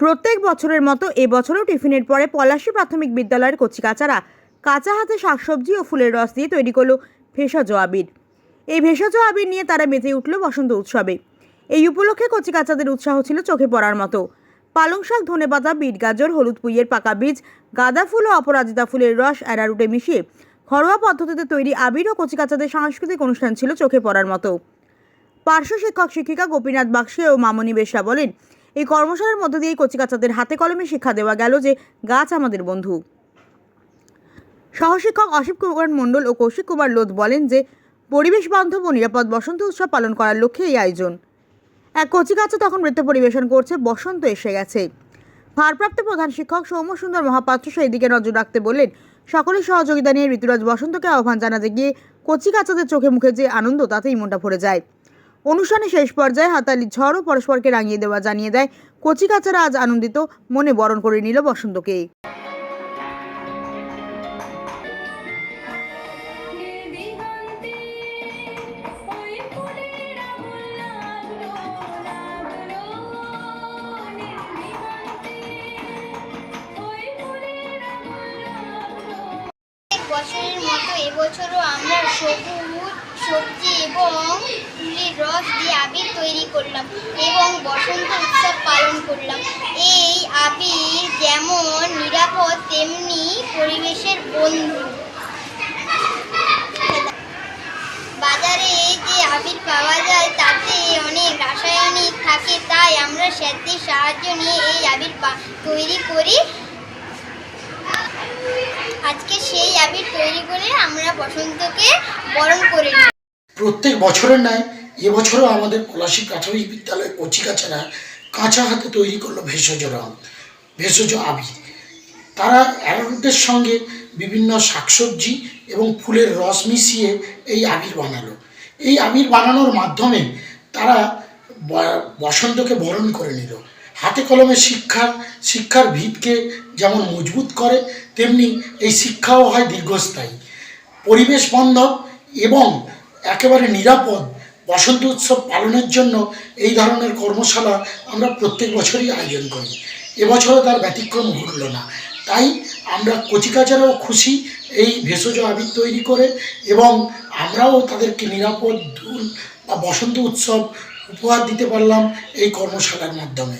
প্রত্যেক বছরের মতো এবছরও টিফিনের পরে পলাশী প্রাথমিক বিদ্যালয়ের কচিকাচারা কাঁচা হাতে শাকসবজি ও ফুলের রস দিয়ে তৈরি করল ভেষজ আবির। এই ভেষজ আবির নিয়ে তারা মেতে উঠল বসন্ত উৎসবে। এই উপলক্ষে কচিকাচাদের উৎসাহ ছিল চোখে পড়ার মতো। পালং শাক, ধনেপাতা, বিট গাজর, হলুদ পুইয়ের পাকা বীজ, গাঁদা ফুল ও অপরাজিতা ফুলের রস অ্যারারুটে মিশিয়ে ঘরোয়া পদ্ধতিতে তৈরি আবির ও কচিকাচাদের সাংস্কৃতিক অনুষ্ঠান ছিল চোখে পড়ার মতো। পার্শ্ব শিক্ষক, শিক্ষিকা গোপীনাথ বাক্সে ও মামনি বেশরা বলেন এই কর্মশালার মধ্য দিয়ে কচিকাচাদের হাতে কলমে শিক্ষা দেওয়া গেল যে গাছ আমাদের বন্ধু। সহশিক্ষক অসীম কুমার মণ্ডল ও কৌশিক কুমার লোধ বলেন যে, পরিবেশ বান্ধব ও নিরাপদ বসন্ত উৎসব পালন করার লক্ষ্যে এই আয়োজন। এক কচিকাচা তখন নৃত্য পরিবেশন করছে, বসন্ত এসে গেছে। ভারপ্রাপ্ত প্রধান শিক্ষক সৌম্য সুন্দর মহাপাত্র সেই দিকে নজর রাখতে বললেন, সকলের সহযোগিতা নিয়ে ঋতুরাজ বসন্তকে আহ্বান জানাতে গিয়ে কচিকাচাদের চোখে মুখে যে আনন্দ, তাতেই মনটা ভরে যায়। অনুষ্ঠানে শেষ পর্যায়ে হাতালি ঝড় ও পরস্পরকে রাঙিয়ে দেওয়া জানিয়ে দেয়, কচিকাচারা আজ আনন্দিত, মনে বরণ করে নিল বসন্তকে। বছরের মতো এবছরও আমরা সবুজ সবজি এবং ফুলের রস দিয়ে আবির তৈরি করলাম এবং বসন্ত উৎসব পালন করলাম। এই আবির যেমন নিরাপদ, তেমনি পরিবেশের বন্ধু। বাজারে যে আবির পাওয়া যায়, তাতে অনেক রাসায়নিক থাকে, তাই আমরা স্যারদের সাহায্য নিয়ে এই আবির তৈরি করি। আজকে সেই আবির তৈরি করে আমরা বসন্তকে বরণ করে নিই। প্রত্যেক বছরের ন্যায়, এবছরও আমাদের পলাশী প্রাথমিক বিদ্যালয়ের কচিকাচারা কাঁচা হাতে তৈরি করল ভেষজ রং, ভেষজ আবির। তারা অ্যারোরুটের সঙ্গে বিভিন্ন শাকসবজি এবং ফুলের রস মিশিয়ে এই আবির বানালো। এই আবির বানানোর মাধ্যমে তারা বসন্তকে বরণ করে নিল। হাতে কলমে শিক্ষার শিক্ষার ভিতকে যেমন মজবুত করে, তেমনি এই শিক্ষাও হয় দীর্ঘস্থায়ী। পরিবেশ বান্ধব এবং একেবারে নিরাপদ। বসন্ত উৎসব পালনের জন্য এই ধরনের কর্মশালা আমরা প্রত্যেক বছরই আয়োজন করি। এবছরও তার ব্যতিক্রম ঘটল না। তাই আমরা কচিকাচারাও খুশি এই ভেষজ আবির তৈরি করে এবং আমরাও তাদেরকে নিরাপদ ধুল বা বসন্ত উৎসব উপহার দিতে পারলাম এই কর্মশালার মাধ্যমে।